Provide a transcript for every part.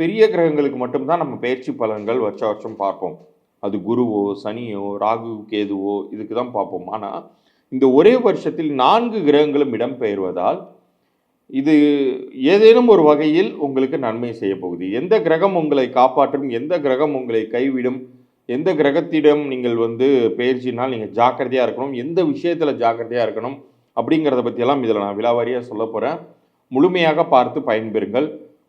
பெரிய கிரகங்களுக்கு மட்டும்தான் நம்ம பயிற்சி பலன்கள் வருஷ வருஷம் பார்ப்போம். அது குருவோ சனியோ ராகு கேதுவோ இதுக்கு தான் பார்ப்போம். ஆனால் இந்த ஒரே வருஷத்தில் நான்கு கிரகங்களும் இடம்பெயர்வதால் இது ஏதேனும் ஒரு வகையில் உங்களுக்கு நன்மை செய்ய போகுது. எந்த கிரகம் உங்களை காப்பாற்றும் எந்த கிரகம் உங்களை கைவிடும் எந்த கிரகத்திடம் நீங்கள் வந்து பயிற்சினால் நீங்கள் ஜாக்கிரதையாக இருக்கணும் எந்த விஷயத்தில் ஜாக்கிரதையாக இருக்கணும் அப்படிங்கிறத பற்றியெல்லாம் இதில் நான் விலாவாரியாக சொல்ல போகிறேன் முழுமையாக பார்த்து பயன்பெறுங்கள்.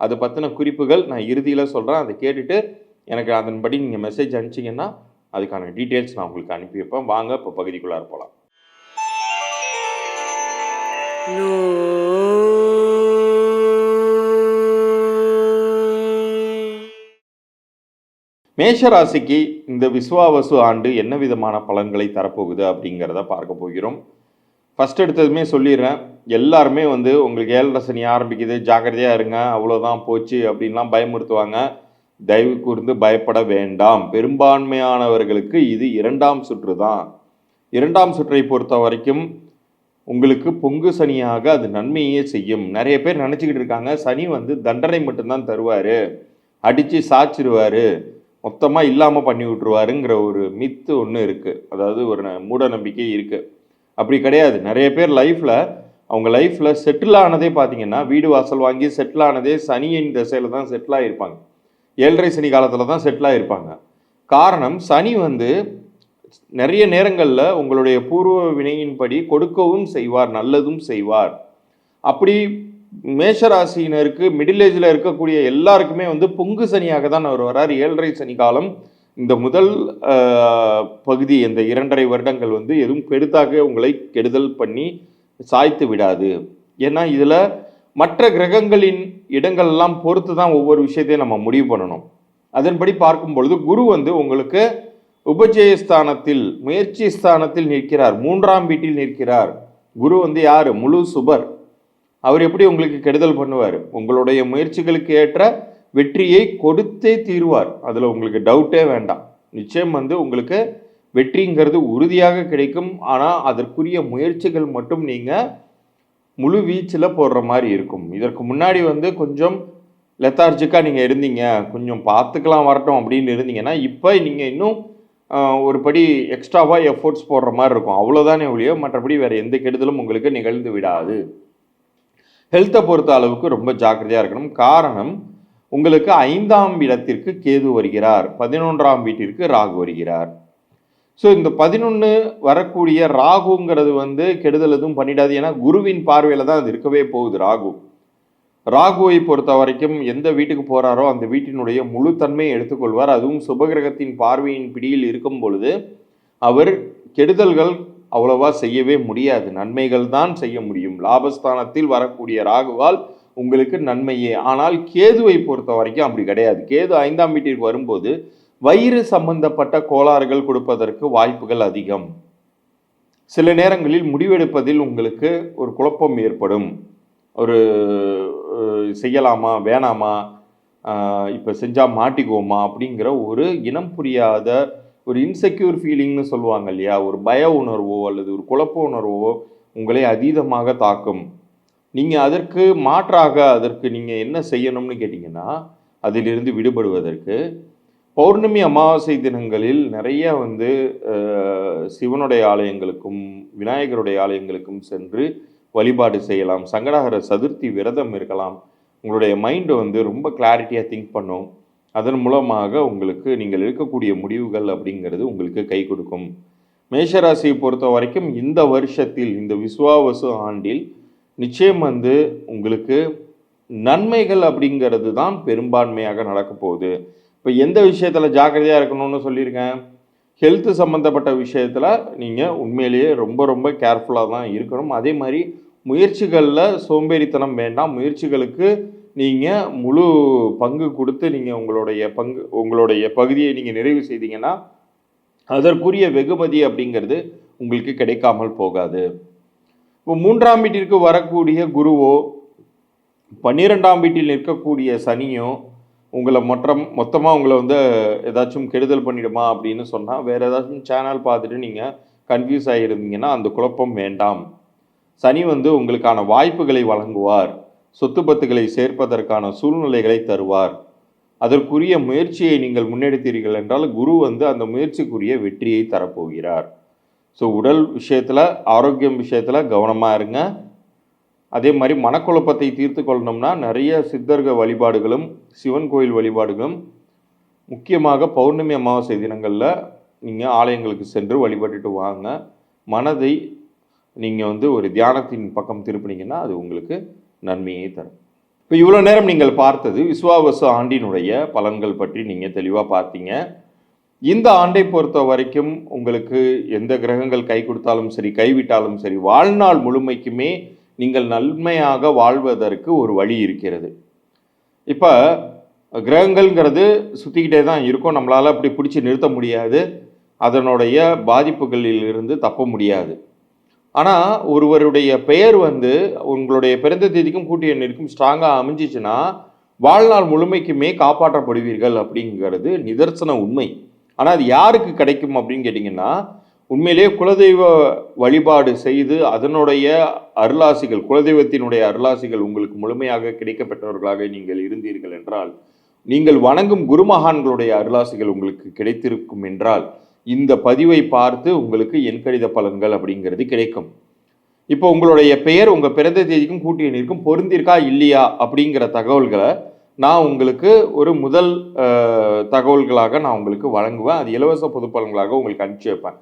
அது பற்றின குறிப்புகள் நான் இறுதியில் சொல்கிறேன் அதை கேட்டுட்டு எனக்கு அதன்படி நீங்கள் மெசேஜ் அனுப்பிச்சிங்கன்னா அதுக்கான டீட்டெயில்ஸ் நான் உங்களுக்கு அனுப்பி வைப்பேன் வாங்க இப்போ பகுதிக்குள்ளார போகலாம் மேஷராசிக்கு இந்த விஸ்வாவசு ஆண்டு என்ன விதமான பலன்களை தரப்போகுது அப்படிங்கிறத பார்க்க போகிறோம். ஃபஸ்ட் எடுத்ததுமே சொல்லிடுறேன். எல்லாருமே வந்து உங்களுக்கு ஏழரை சனி ஆரம்பிக்குது ஜாக்கிரதையாக இருங்க அவ்வளோதான் போச்சு அப்படின்லாம் பயமுறுத்துவாங்க. தயவு கூர்ந்து பயப்பட வேண்டாம். பெரும்பான்மையானவர்களுக்கு இது இரண்டாம் சுற்று தான். இரண்டாம் சுற்றை பொறுத்த வரைக்கும் உங்களுக்கு பொங்கு சனியாக அது நன்மையே செய்யும். நிறைய பேர் நினச்சிக்கிட்டு இருக்காங்க சனி வந்து தண்டனை மட்டும்தான் தருவார். அடித்து சாச்சிருவார். மொத்தமாக இல்லாமல் பண்ணி விட்ருவாருங்கிற ஒரு மித்து ஒன்று இருக்குது அதாவது ஒரு ந- மூட நம்பிக்கை இருக்குது அப்படி கிடையாது. நிறைய பேர் லைஃப்பில் அவங்க லைஃப்பில் செட்டில் ஆனதே பார்த்தீங்கன்னா வீடு வாசல் வாங்கி செட்டில் ஆனதே சனியின் திசையில் தான் செட்டில் ஆகிருப்பாங்க ஏழரை சனி காலத்தில் தான் செட்டில் ஆகிருப்பாங்க காரணம் சனி வந்து நிறைய நேரங்களில் உங்களுடைய பூர்வ வினையின்படி கொடுக்கவும் செய்வார் நல்லதும் செய்வார். அப்படி மேஷராசினருக்கு மிடில் ஏஜில் இருக்கக்கூடிய எல்லாருக்குமே வந்து பொங்கு சனியாக தான் அவர் வரார். ஏழரை சனி காலம் இந்த முதல் பகுதி இந்த இரண்டரை வருடங்கள் வந்து எதுவும் பெருத்தாக உங்களை கெடுதல் பண்ணி சாய்த்து விடாது. ஏன்னா இதில் மற்ற கிரகங்களின் இடங்கள் எல்லாம் பொறுத்து தான் ஒவ்வொரு விஷயத்தையும் நம்ம முடிவு பண்ணணும். அதன்படி பார்க்கும் பொழுது குரு வந்து உங்களுக்கு உபஜயஸ்தானத்தில் முயற்சி ஸ்தானத்தில் நிற்கிறார். மூன்றாம் வீட்டில் நிற்கிறார். குரு வந்து யார்? முழு சுபர். அவர் எப்படி உங்களுக்கு கெடுதல் பண்ணுவார்? உங்களுடைய முயற்சிகளுக்கு ஏற்ற வெற்றியை கொடுத்தே தீருவார். அதில் உங்களுக்கு டவுட்டே வேண்டாம். நிச்சயம் வந்து உங்களுக்கு வெற்றிங்கிறது உறுதியாக கிடைக்கும். ஆனால் அதற்குரிய முயற்சிகள் மட்டும் நீங்கள் முழு வீச்சில் போடுற மாதிரி இருக்கும். இதற்கு முன்னாடி வந்து கொஞ்சம் லெத்தார்ஜிக்காக நீங்கள் இருந்தீங்க. கொஞ்சம் பார்த்துக்கலாம் வரட்டும் அப்படின்னு இருந்தீங்கன்னா இப்போ நீங்கள் இன்னும் ஒரு படி எக்ஸ்ட்ராவாக எஃபோர்ட்ஸ் போடுற மாதிரி இருக்கும். அவ்வளோதானே ஒழிய மற்றபடி வேறு எந்த கெடுதலும் உங்களுக்கு நிகழ்ந்து விடாது. ஹெல்த்தை பொறுத்த அளவுக்கு ரொம்ப ஜாக்கிரதையாக இருக்கணும். காரணம் உங்களுக்கு ஐந்தாம் இடத்திற்கு கேது வருகிறார். பதினொன்றாம் வீட்டிற்கு ராகு வருகிறார். ஸோ இந்த பதினொன்று வரக்கூடிய ராகுங்கிறது வந்து கெடுதல் எதுவும் பண்ணிடாது. ஏன்னா குருவின் பார்வையில் தான் அது இருக்கவே போகுது ராகு. ராகுவை பொறுத்த வரைக்கும் எந்த வீட்டுக்கு போகிறாரோ அந்த வீட்டினுடைய முழு தன்மையை எடுத்துக்கொள்வார். அதுவும் சுபகிரகத்தின் பார்வையின் பிடியில் இருக்கும் பொழுது அவர் கெடுதல்கள் அவ்வளவா செய்யவே முடியாது. நன்மைகள் தான் செய்ய முடியும். லாபஸ்தானத்தில் வரக்கூடிய ராகுவால் உங்களுக்கு நன்மையே. ஆனால் கேதுவை பொறுத்த வரைக்கும் அப்படி கிடையாது. கேது ஐந்தாம் வீட்டிற்கு வரும்போது வயிறு சம்பந்தப்பட்ட கோளாறுகள் கொடுப்பதற்கு வாய்ப்புகள் அதிகம். சில நேரங்களில் முடிவெடுப்பதில் உங்களுக்கு ஒரு குழப்பம் ஏற்படும். ஒரு செய்யலாமா வேணாமா இப்போ செஞ்சால் மாட்டிக்குவோமா அப்படிங்கிற ஒரு இனம் புரியாத ஒரு இன்செக்யூர் ஃபீலிங்னு சொல்லுவாங்க இல்லையா? ஒரு பய உணர்வோ அல்லது ஒரு குழப்ப உணர்வோ உங்களை அதீதமாக தாக்கும். நீங்கள் அதற்கு மாற்றாக அதற்கு நீங்கள் என்ன செய்யணும்னு கேட்டிங்கன்னா அதிலிருந்து விடுபடுவதற்கு பௌர்ணமி அமாவாசை தினங்களில் நிறைய வந்து சிவனுடைய ஆலயங்களுக்கும் விநாயகருடைய ஆலயங்களுக்கும் சென்று வழிபாடு செய்யலாம். சங்கடாகர சதுர்த்தி விரதம் இருக்கலாம். உங்களுடைய மைண்டு வந்து ரொம்ப கிளாரிட்டியாக திங்க் பண்ணும். அதன் மூலமாக உங்களுக்கு நீங்கள் இருக்கக்கூடிய முடிவுகள் அப்படிங்கிறது உங்களுக்கு கை கொடுக்கும். மேஷராசியை பொறுத்த வரைக்கும் இந்த வருஷத்தில் இந்த விஸ்வாவசு ஆண்டில் நிச்சயம் வந்து உங்களுக்கு நன்மைகள் அப்படிங்கிறது தான் பெரும்பான்மையாக நடக்க போகுது. இப்போ எந்த விஷயத்தில் ஜாக்கிரதையாக இருக்கணும்னு சொல்லியிருக்கேன்? ஹெல்த்து சம்மந்தப்பட்ட விஷயத்தில் நீங்கள் உண்மையிலேயே ரொம்ப ரொம்ப கேர்ஃபுல்லாக தான் இருக்கணும். அதே மாதிரி முயற்சிகளில் சோம்பேறித்தனம் வேண்டாம். முயற்சிகளுக்கு நீங்கள் முழு பங்கு கொடுத்து நீங்கள் உங்களுடைய பங்கு உங்களுடைய பகுதியை நீங்கள் நிறைவு செய்தீங்கன்னா அதற்குரிய வெகுமதி அப்படிங்கிறது உங்களுக்கு கிடைக்காமல் போகாது. இப்போ மூன்றாம் வீட்டிற்கு வரக்கூடிய குருவோ பன்னிரெண்டாம் வீட்டில் நிற்கக்கூடிய சனியோ உங்களை மொத்தம் மொத்தமாக உங்களை வந்து ஏதாச்சும் கெடுதல் பண்ணிடுமா அப்படின்னு சொன்னால் வேறு ஏதாச்சும் சேனல் பார்த்துட்டு நீங்கள் கன்ஃபியூஸ் ஆகியிருந்தீங்கன்னா அந்த குழப்பம் வேண்டாம். சனி வந்து உங்களுக்கான வாய்ப்புகளை வழங்குவார். சொத்து பத்துகளை சேர்ப்பதற்கான சூழ்நிலைகளை தருவார். அதற்குரிய முயற்சியை நீங்கள் முன்னெடுத்தீர்கள் என்றால் குரு வந்து அந்த முயற்சிக்குரிய வெற்றியை தரப்போகிறார். ஸோ உடல் விஷயத்தில் ஆரோக்கியம் விஷயத்தில் கவனமாக இருங்க. அதே மாதிரி மனக்குழப்பத்தை தீர்த்து கொள்ளணும்னா நிறைய சித்தர்க வழிபாடுகளும் சிவன் கோயில் வழிபாடுகளும் முக்கியமாக பௌர்ணமி அமாவாசை தினங்களில் நீங்கள் ஆலயங்களுக்கு சென்று வழிபட்டுட்டு வாங்க. மனதை நீங்கள் வந்து ஒரு தியானத்தின் பக்கம் திருப்பினீங்கன்னா அது உங்களுக்கு நன்மையை தரும். இப்போ இவ்வளோ நேரம் நீங்கள் பார்த்தது விஸ்வாவச ஆண்டினுடைய பலன்கள் பற்றி நீங்கள் தெளிவாக பார்த்தீங்க. இந்த ஆண்டை பொறுத்த வரைக்கும் உங்களுக்கு எந்த கிரகங்கள் கை கொடுத்தாலும் சரி கைவிட்டாலும் சரி வாழ்நாள் முழுமைக்குமே நீங்கள் நன்மையாக வாழ்வதற்கு ஒரு வழி இருக்கிறது. இப்போ கிரகங்கள்ங்கிறது சுற்றிக்கிட்டே தான் இருக்கும். நம்மளால் அப்படி பிடிச்சி நிறுத்த முடியாது. அதனுடைய பாதிப்புகளில் இருந்து தப்ப முடியாது. ஆனால் ஒருவருடைய பெயர் வந்து உங்களுடைய பிறந்த தேதிக்கும் கூட்டிய எண்ணிற்கும் ஸ்ட்ராங்காக அமைஞ்சிச்சுன்னா வாழ்நாள் முழுமைக்குமே காப்பாற்றப்படுவீர்கள் அப்படிங்கிறது நிதர்சன உண்மை. ஆனால் அது யாருக்கு கிடைக்கும் அப்படின்னு கேட்டிங்கன்னா உண்மையிலேயே குலதெய்வ வழிபாடு செய்து அதனுடைய அருளாசிகள் குலதெய்வத்தினுடைய அருளாசிகள் உங்களுக்கு முழுமையாக கிடைக்கப்பெற்றவர்களாக நீங்கள் இருந்தீர்கள் என்றால் நீங்கள் வணங்கும் குருமகான்களுடைய அருளாசிகள் உங்களுக்கு கிடைத்திருக்கும் என்றால் இந்த பதிவை பார்த்து உங்களுக்கு எண்கணித பலன்கள் அப்படிங்கிறது கிடைக்கும். இப்போ உங்களுடைய பெயர் உங்கள் பிறந்த தேதிக்கும் கூட்டிய எண்ணிற்கும் பொருந்திருக்கா இல்லையா அப்படிங்கிற தகவல்களை நான் உங்களுக்கு ஒரு முதல் தகவல்களாக நான் உங்களுக்கு வழங்குவேன். அது இலவச பொதுப்பலன்களாக உங்களுக்கு அனுப்பிச்சி வைப்பேன்.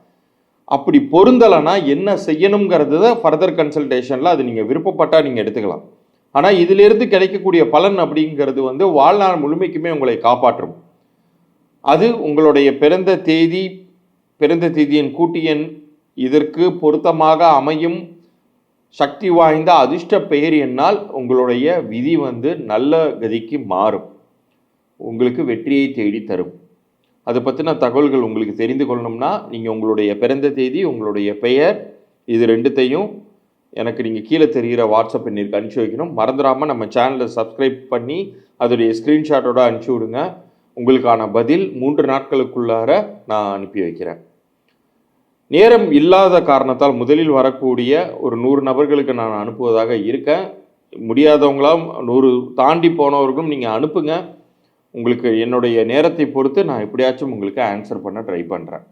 அப்படி பொருந்தலைன்னா என்ன செய்யணுங்கிறது தான் ஃபர்தர் கன்சல்டேஷனில் அது நீங்கள் விருப்பப்பட்டால் நீங்கள் எடுத்துக்கலாம். ஆனால் இதிலிருந்து கிடைக்கக்கூடிய பலன் அப்படிங்கிறது வந்து வாழ்நாள் முழுமைக்குமே உங்களை காப்பாற்றும். அது உங்களுடைய பிறந்த தேதி பிறந்த தேதியின் கூட்டு எண் இதற்கு பொருத்தமாக அமையும் சக்தி வாய்ந்த அதிர்ஷ்ட பெயர் என்னால் உங்களுடைய விதி வந்து நல்ல கதிக்கு மாறும். உங்களுக்கு வெற்றியை தேடி தரும் அதை பற்றின தகவல்கள் உங்களுக்கு தெரிந்து கொள்ளணும்னா நீங்கள் உங்களுடைய பிறந்த தேதி உங்களுடைய பெயர் இது ரெண்டுத்தையும் எனக்கு நீங்கள் கீழே தெரிகிற வாட்ஸ்அப் எண்ணிற்கு அனுப்பிச்சி வைக்கணும். மறந்துடாமல் நம்ம சேனலை சப்ஸ்கிரைப் பண்ணி அதோடைய ஸ்க்ரீன்ஷாட்டோட அனுப்பிச்சி விடுங்க. உங்களுக்கான பதில் மூன்று நாட்களுக்குள்ளார நான் அனுப்பி வைக்கிறேன். நேரம் இல்லாத காரணத்தால் முதலில் வரக்கூடிய ஒரு நூறு நபர்களுக்கு நான் அனுப்புவதாக இருக்கேன். முடியாதவங்களாம் நூறு தாண்டி போனவர்களும் நீங்கள் அனுப்புங்க. உங்களுக்கு என்னுடைய நேரத்தை பொறுத்து நான் எப்படியாச்சும் உங்களுக்கு ஆன்சர் பண்ண ட்ரை பண்ணுறேன்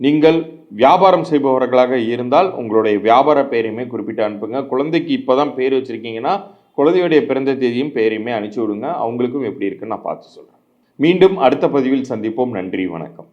நீங்கள் வியாபாரம் செய்பவர்களாக இருந்தால் உங்களுடைய வியாபார பெயரையுமே குறிப்பிட்டு அனுப்புங்க. குழந்தைக்கு இப்போ தான் பேர் வச்சுருக்கீங்கன்னா குழந்தையுடைய பிறந்த தேதியும் பெயரையுமே அனுப்பிச்சி விடுங்க. அவங்களுக்கும் எப்படி இருக்குன்னு நான் பார்த்து சொல்கிறேன் மீண்டும் அடுத்த பதிவில் சந்திப்போம். நன்றி வணக்கம்.